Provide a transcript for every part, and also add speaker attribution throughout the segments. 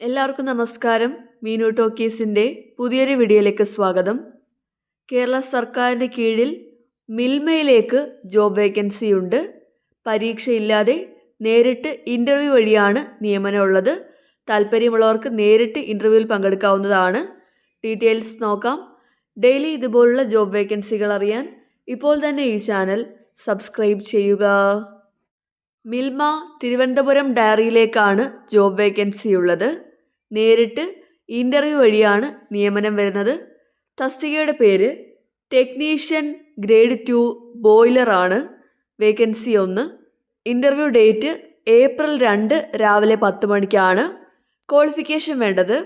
Speaker 1: എല്ലാവർക്കും നമസ്കാരം. മീനു ടോക്കീസിന്റെ പുതിയൊരു വീഡിയോയിലേക്ക് സ്വാഗതം. കേരള സർക്കാരിന്റെ കീഴിൽ മിൽമയിലേക്ക് ജോബ് വേക്കൻസി ഉണ്ട്. പരീക്ഷയില്ലാതെ നേരിട്ട് ഇന്റർവ്യൂ വഴിയാണ് നിയമനമുള്ളത്. താല്പര്യമുള്ളവർക്ക് നേരിട്ട് ഇന്റർവ്യൂവിൽ പങ്കെടുക്കാവുന്നതാണ്. ഡീറ്റെയിൽസ് നോക്കാം. ഡെയിലി ഇതുപോലുള്ള ജോബ് വേക്കൻസികൾ അറിയാൻ ഇപ്പോൾ തന്നെ ഈ ചാനൽ സബ്സ്ക്രൈബ് ചെയ്യുക. മിൽമ തിരുവനന്തപുരം ഡയറിയിലേക്കാണ് ജോബ് വേക്കൻസി ഉള്ളത് നേരിട്ട് ഇന്റർവ്യൂ വഴിയാണ് നിയമനം വരുന്നത്. തസ്തികയുടെ പേര് ടെക്നീഷ്യൻ ഗ്രേഡ് ടു ബോയിലറാണ് വേക്കൻസി ഒന്ന്. ഇന്റർവ്യൂ ഡേറ്റ് ഏപ്രിൽ രണ്ട് രാവിലെ പത്ത് മണിക്കാണ്. ക്വാളിഫിക്കേഷൻ വേണ്ടത്.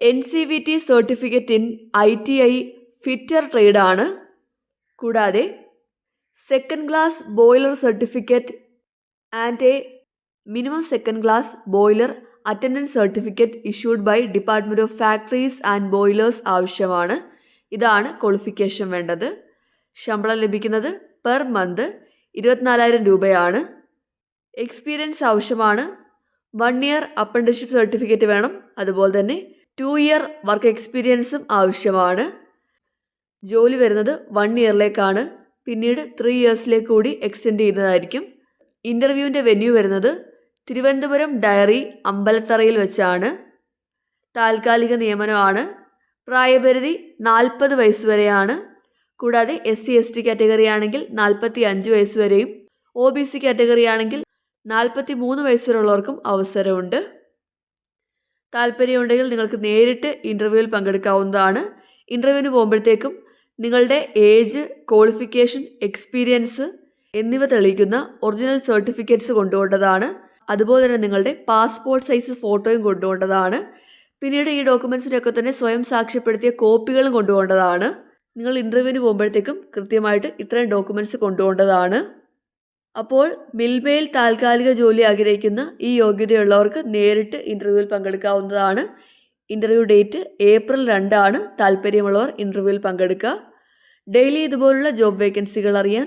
Speaker 1: N C V T certificate in I T I fitter ട്രേഡാണ് കൂടാതെ second class boiler certificate and a minimum second class boiler attendance certificate issued by department of factories and boilers ആവശ്യമാണ്. ഇതാണ് qualification വേണ്ടത്. ശമ്പളം ലഭിക്കുന്നത് per month ഇരുപത്തിനാലായിരം രൂപയാണ്. Experience ആവശ്യമാണ്. One year apprenticeship certificate വേണം. അതുപോലെ തന്നെ ടു ഇയർ വർക്ക് എക്സ്പീരിയൻസും ആവശ്യമാണ്. ജോലി വരുന്നത് വൺ ഇയറിലേക്കാണ് പിന്നീട് ത്രീ ഇയേഴ്സിലേക്ക് കൂടി എക്സ്റ്റെൻഡ് ചെയ്യുന്നതായിരിക്കും. ഇന്റർവ്യൂവിന്റെ വെന്യൂ വരുന്നത് തിരുവനന്തപുരം ഡയറി അമ്പലത്തറയിൽ വെച്ചാണ്. താൽക്കാലിക നിയമനമാണ്. പ്രായപരിധി നാൽപ്പത് വയസ്സ് വരെയാണ്. കൂടാതെ S C S T category ആണെങ്കിൽ നാൽപ്പത്തി അഞ്ച് വയസ്സ് വരെയും ഒ ബി സി കാറ്റഗറി ആണെങ്കിൽ നാൽപ്പത്തി മൂന്ന് വയസ്സ് വരെയുള്ളവർക്കും അവസരമുണ്ട്. താല്പര്യമുണ്ടെങ്കിൽ നിങ്ങൾക്ക് നേരിട്ട് ഇന്റർവ്യൂവിൽ പങ്കെടുക്കാവുന്നതാണ്. ഇന്റർവ്യൂവിന് പോകുമ്പോഴത്തേക്കും നിങ്ങളുടെ ഏജ് ക്വാളിഫിക്കേഷൻ എക്സ്പീരിയൻസ് എന്നിവ തെളിയിക്കുന്ന ഒറിജിനൽ സർട്ടിഫിക്കറ്റ്സ് കൊണ്ടുപോകേണ്ടതാണ് അതുപോലെ തന്നെ നിങ്ങളുടെ പാസ്പോർട്ട് സൈസ് ഫോട്ടോയും കൊണ്ടുപോകേണ്ടതാണ് പിന്നീട് ഈ ഡോക്യുമെൻസിനൊക്കെ തന്നെ സ്വയം സാക്ഷ്യപ്പെടുത്തിയ കോപ്പികളും കൊണ്ടുപോകേണ്ടതാണ് നിങ്ങൾ ഇന്റർവ്യൂവിന് പോകുമ്പോഴത്തേക്കും കൃത്യമായിട്ട് ഇത്രയും ഡോക്യുമെന്റ്സ് കൊണ്ടുപോകേണ്ടതാണ് അപ്പോൾ മിൽമയിൽ താൽക്കാലിക ജോലി ആഗ്രഹിക്കുന്ന ഈ യോഗ്യതയുള്ളവർക്ക് നേരിട്ട് ഇന്റർവ്യൂവിൽ പങ്കെടുക്കാവുന്നതാണ്. ഇന്റർവ്യൂ ഡേറ്റ് ഏപ്രിൽ രണ്ടാണ്. താല്പര്യമുള്ളവർ ഇന്റർവ്യൂവിൽ പങ്കെടുക്കുക. ഡെയിലി ഇതുപോലുള്ള ജോബ് വേക്കൻസികൾ അറിയാൻ